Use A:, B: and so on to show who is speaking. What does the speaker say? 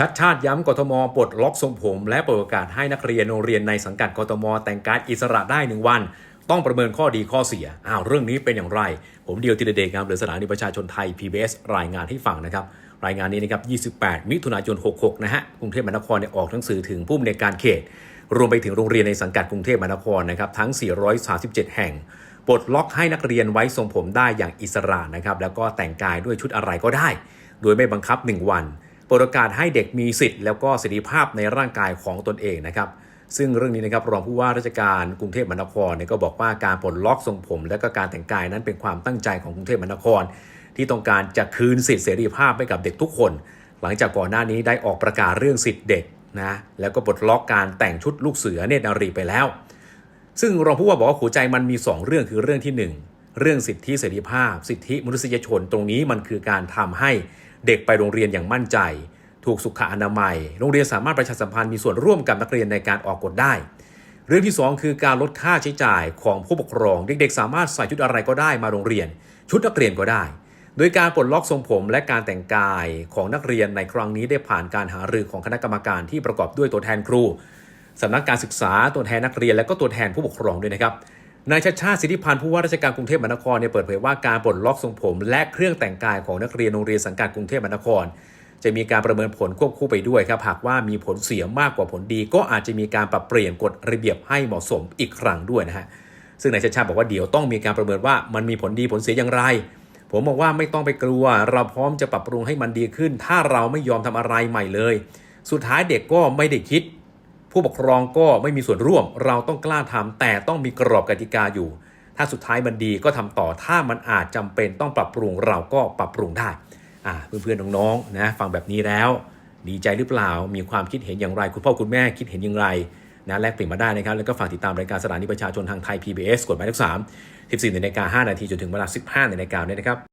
A: ชัดชาติย้ำกทมปลดล็อกทรงผม และเปิดโอกาสให้นักเรียนโรงเรียนในสังกัดกทม แต่งกายอิสระได้หนึ่งวัน ต้องประเมินข้อดีข้อเสียอ้าวเรื่องนี้เป็นอย่างไร ผมเดียวทีเดเดกครับหรือสถานีประชาชนไทย PBS รายงานให้ฟังนะครับ รายงานนี้นะครับ 28 มิถุนายน 66 นะฮะกรุงเทพมหานครเนี่ยออกหนังสือถึงผู้อำนวยการเขต รวมไปถึงโรงเรียนในสังกัดกรุงเทพมหานครนะครับทั้ง 437 แห่งปลดล็อกให้นักเรียนไว้ทรงผมได้อย่างอิสระนะครับแล้วก็แต่งกายด้วยชุดอะไรก็ได้ โดยไม่บังคับ 1 วัน เปิดโอกาสให้เด็กมีสิทธิ์แล้วก็เสรีภาพในร่างกายของตนเองนะครับซึ่งเรื่องนี้นะครับรองผู้ว่าราชการกรุงเทพมหานครเนี่ยก็บอกว่าการปลดล็อกทรงผม และก็การแต่งกายนั้นเป็นความตั้งใจของกรุงเทพมหานคร ที่ต้องการจะคืนสิทธิเสรีภาพให้กับเด็กทุกคน หลังจากก่อนหน้านี้ได้ออกประกาศเรื่องสิทธิเด็กนะแล้วก็ปลดล็อกการแต่งชุดลูกเสือเนตรนารีไปแล้ว ซึ่งรองผู้ว่าบอกว่าหัวใจมันมี 2 เรื่องคือเรื่องที่ 1 เรื่องสิทธิเสรีภาพ สิทธิมนุษยชนตรงนี้มันคือการทำให้ เด็กไปโรงเรียนอย่างมั่นใจ ถูกสุขอนามัย โรงเรียนสามารถประชาสัมพันธ์มีส่วนร่วมกับนักเรียนในการออกกฎได้ เรื่องที่ 2 คือการลดค่าใช้จ่ายของผู้ปกครอง เด็กๆ สามารถใส่ชุดอะไรก็ได้มาโรงเรียน ชุดนักเรียนก็ได้ โดยการปลดล็อกทรงผมและการแต่งกายของนักเรียนในครั้งนี้ได้ผ่านการหารือของคณะกรรมการที่ประกอบด้วยตัวแทนครูสำนักการศึกษาตัวแทนนักเรียนและก็ตัวแทนผู้ปกครองด้วยนะครับ นายชัดชาติสิทธิพันธ์ผู้ว่าราชการกรุงเทพมหานครเนี่ยเปิดเผยว่าการปลดล็อกทรงผม และเครื่องแต่งกายของนักเรียนโรงเรียนสังกัดกรุงเทพมหานคร จะมีการประเมินผลควบคู่ไปด้วยครับหากว่ามีผลเสียมากกว่าผลดี ก็อาจจะมีการปรับเปลี่ยนกฎระเบียบให้เหมาะสมอีกครั้งด้วยนะฮะซึ่งนายชัดชาติบอกว่าเดี๋ยวต้องมีการประเมินว่ามันมีผลดีผลเสียอย่างไร ผมบอกว่าไม่ต้องไปกลัว เราพร้อมจะปรับปรุงให้มันดีขึ้น ถ้าเราไม่ยอมทำอะไรใหม่เลย สุดท้ายเด็กก็ไม่ได้คิด ผู้ปกครองก็ไม่มีส่วนร่วม เราต้องกล้าทำแต่ต้องมีกรอบกติกาอยู่ ถ้าสุดท้ายมันดีก็ทำต่อถ้ามันอาจจำเป็นต้องปรับปรุงเราก็ปรับปรุงได้อ่าเพื่อนๆน้องๆนะฟังแบบนี้แล้ว ดีใจหรือเปล่ามีความคิดเห็นอย่างไร คุณพ่อคุณแม่คิดเห็นอย่างไรนะแลกเปลี่ยนมาได้นะครับ แล้วก็ฝากติดตามรายการสถานีประชาชนทางไทย PBS กฎหมายเลขสาม14นาฬิกา5นาทีจนถึงเวลา15นาฬิกาเนี่ยนะครับ